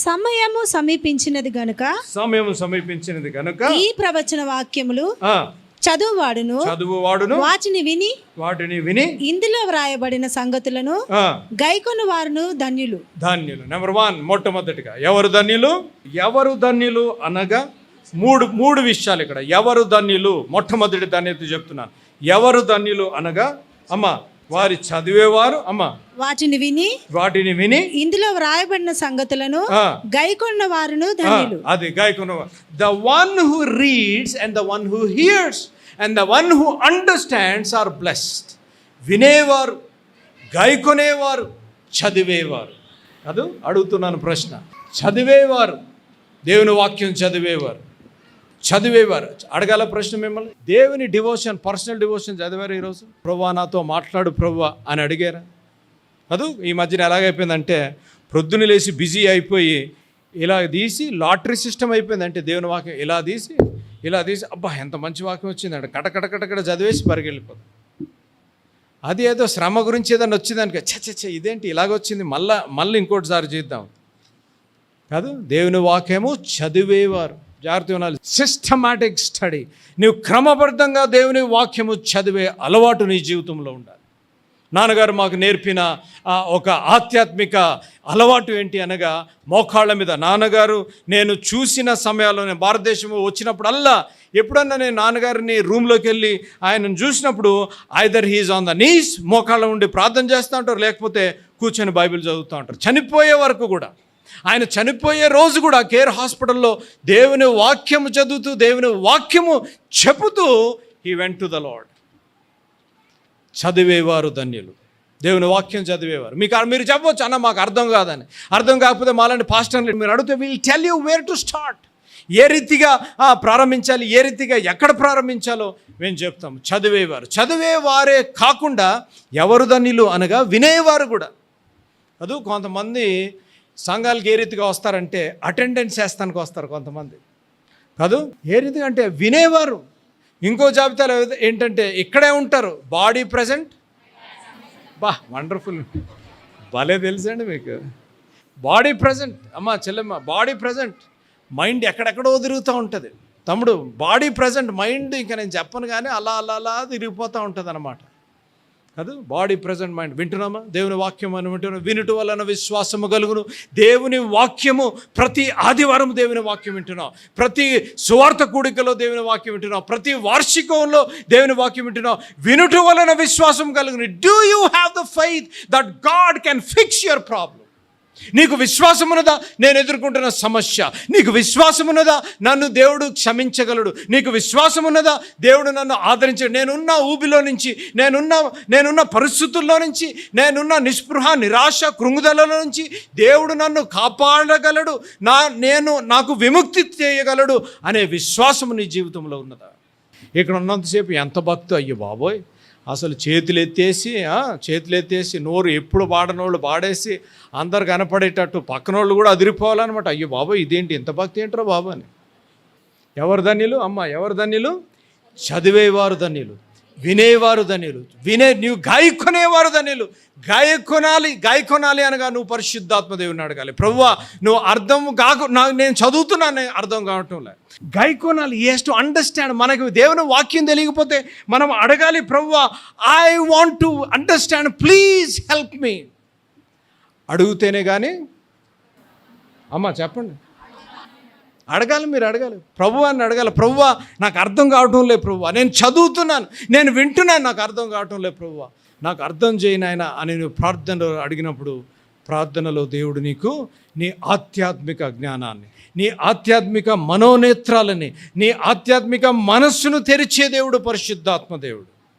సమయము సమీపించినది గనుక సమయం సమీపించినది కనుక ఈ ప్రవచన వాక్యములు చదువువాడును చదువు వాడును వాటిని విని వాటిని విని ఇందులో వ్రాయబడిన సంగతులను గైకొను వారును ధన్యులు. ధన్యులు. నెంబర్ వన్ మొట్టమొదటిగా ఎవరు ధన్యులు? ఎవరు ధన్యులు అనగా మూడు మూడు విషయాలు ఇక్కడ. ఎవరు ధన్యులు? మొట్టమొదటి ధన్యత చెప్తున్నాను. ఎవరు ధన్యులు అనగా అమ్మ వారి చదివేవారు అమ్మ. వాటిని విని వాటిని విని ఇందులో వ్రాయబడిన సంగతులను గైకొన్న వారును ధన్యులు. అది గాయకున్న the one who reads and the one who hears and the one who understands are blessed వినేవారు గాయకొనేవారు చదివేవారు. అది అడుగుతున్నాను ప్రశ్న. చదివేవారు దేవుని వాక్యం చదివేవారు. చదివేవారు. అడగాల ప్రశ్న మిమ్మల్ని. దేవుని డివోషన్ పర్సనల్ డివోషన్ చదివారు ఈరోజు? ప్రభా నాతో మాట్లాడు ప్రభా అని అడిగారా? అదు ఈ మధ్యన ఎలాగైపోయిందంటే ప్రొద్దున లేచి బిజీ అయిపోయి ఇలా తీసి లాటరీ సిస్టమ్ అయిపోయిందంటే దేవుని వాక్యం ఇలా తీసి ఇలా తీసి అబ్బా ఎంత మంచి వాక్యం వచ్చిందంటే కటకట చదివేసి పరిగెళ్ళిపోతుంది అది ఏదో శ్రమ గురించి ఏదైనా వచ్చిందనుకో చ చ చ ఇదేంటి? ఇలాగొచ్చింది మళ్ళా మళ్ళీ ఇంకోటిసారి చేద్దాం. కాదు దేవుని వాక్యము చదివేవారు. జాగ్రత్త వినాలి సిస్టమాటిక్ స్టడీ నీవు క్రమబద్ధంగా దేవుని వాక్యము చదివే అలవాటు నీ జీవితంలో ఉండాలి. నాన్నగారు మాకు నేర్పిన ఒక ఆధ్యాత్మిక అలవాటు ఏంటి అనగా మోకాళ్ళ మీద నాన్నగారు నేను చూసిన సమయాల్లో నేను భారతదేశం వచ్చినప్పుడల్లా ఎప్పుడన్నా నేను నాన్నగారిని రూమ్లోకి వెళ్ళి ఆయనను చూసినప్పుడు either he's on the knees మోకాళ్ళ ఉండి ప్రార్థన చేస్తూ ఉంటారు లేకపోతే కూర్చొని బైబిల్ చదువుతూ ఉంటారు. చనిపోయే వరకు కూడా. ఆయన చనిపోయే రోజు కూడా కేర్ హాస్పిటల్లో దేవుని వాక్యము చదువుతూ దేవుని వాక్యము చెబుతూ he went to the lord చదివేవారు ధన్యులు. దేవుని వాక్యం చదివేవారు. మీకు మీరు చెప్పవచ్చు అన్న మాకు అర్థం కాదని. అర్థం కాకపోతే మాలాంటి పాస్టర్లు మీరు అడిగితే will tell you where to start ఏ రీతిగా ప్రారంభించాలి ఏ రీతిగా ఎక్కడ ప్రారంభించాలో మేము చెప్తాం. చదివేవారు. చదివేవారే కాకుండా ఎవరు ధన్యులు అనగా వినేవారు కూడా. అదు కొంతమంది సంఘాలకు ఏ రీతిగా వస్తారంటే అటెండెన్స్ చేస్తానికి వస్తారు కొంతమంది. కాదు? ఏ రీతిగా అంటే వినేవారు. ఇంకో జాబితాలో ఏంటంటే ఇక్కడే ఉంటారు. Body present. బా వండర్ఫుల్. భలే తెలుసండి మీకు. Body present. అమ్మ చెల్లెమ్మ బాడీ ప్రజెంట్. మైండ్ ఎక్కడెక్కడో తిరుగుతూ ఉంటుంది. తమ్ముడు బాడీ ప్రజెంట్. మైండ్ ఇంకా నేను చెప్పను కానీ అలా అలా అలా తిరిగిపోతూ ఉంటుంది అనమాట కాదు బాడీ ప్రజెంట్ మైండ్ వింటున్నామా? దేవుని వాక్యం అని వింటున్నాం. వినుట వలన విశ్వాసము కలుగును. దేవుని వాక్యము ప్రతి ఆదివారం దేవుని వాక్యం వింటున్నాం. ప్రతి సువార్త కూడికలో దేవుని వాక్యం వింటున్నాం. ప్రతి వార్షికంలో దేవుని వాక్యం వింటున్నాం. వినుట వలన విశ్వాసం కలుగును. Do you have the faith that God can fix your problem నీకు విశ్వాసమున్నదా? నేను ఎదుర్కొంటున్న సమస్య. నీకు విశ్వాసమున్నదా? నన్ను దేవుడు క్షమించగలడు. నీకు విశ్వాసమున్నదా? దేవుడు నన్ను ఆదరించడు నేనున్న ఊబిలో నుంచి నేనున్న నేనున్న పరిస్థితుల్లో నుంచి నేనున్న నిస్పృహ నిరాశ కృంగుదలలో నుంచి దేవుడు నన్ను కాపాడగలడు. నా నేను నాకు విముక్తి చేయగలడు అనే విశ్వాసం నీ జీవితంలో ఉన్నదా? ఇక్కడ ఉన్నంతసేపు ఎంత భక్తు అయ్యో బాబోయ్ అసలు చేతులు ఎత్తేసి చేతులు ఎత్తేసి నోరు ఎప్పుడు పాడనోళ్ళు పాడేసి అందరు కనపడేటట్టు పక్కనోళ్ళు కూడా అదిరిపోవాలన్నమాట. అయ్యో బాబా ఇదేంటి ఇంత భక్తి ఏంట్రో బాబు అని. ఎవరు ధన్యులు? అమ్మ ఎవరు ధన్యులు? చదివేవారు ధన్యులు. వినేవారు ధన్యులు. వినే నువ్వు గాయకొనేవారు ధన్యులు. గాయకొనాలి గాయకొనాలి అనగా నువ్వు పరిశుద్ధాత్మ దేవుని అడగాలి. ప్రభువా నువ్వు అర్థం కాకు నాకు నేను చదువుతున్నాను అర్థం కావటం లేదు. గాయకొనాలి ఎస్ టు అండర్స్టాండ్ మనకు దేవుని వాక్యం తెలియకపోతే మనం అడగాలి ప్రభువా I want to understand please help me అడిగితేనే కానీ అమ్మ చెప్పండి. అడగాలి మీరు అడగాలి. ప్రభు అని అడగాలి. ప్రభువ నాకు అర్థం కావటం లేదు ప్రభువ. నేను చదువుతున్నాను నేను వింటున్నాను నాకు అర్థం కావటం లేదు ప్రభువ. నాకు అర్థం చేయను ఆయన అని నువ్వు ప్రార్థనలో అడిగినప్పుడు ప్రార్థనలో దేవుడు నీకు నీ ఆధ్యాత్మిక జ్ఞానాన్ని నీ ఆధ్యాత్మిక మనోనేత్రాలని నీ ఆధ్యాత్మిక మనస్సును తెరిచే దేవుడు పరిశుద్ధాత్మ దేవుడు.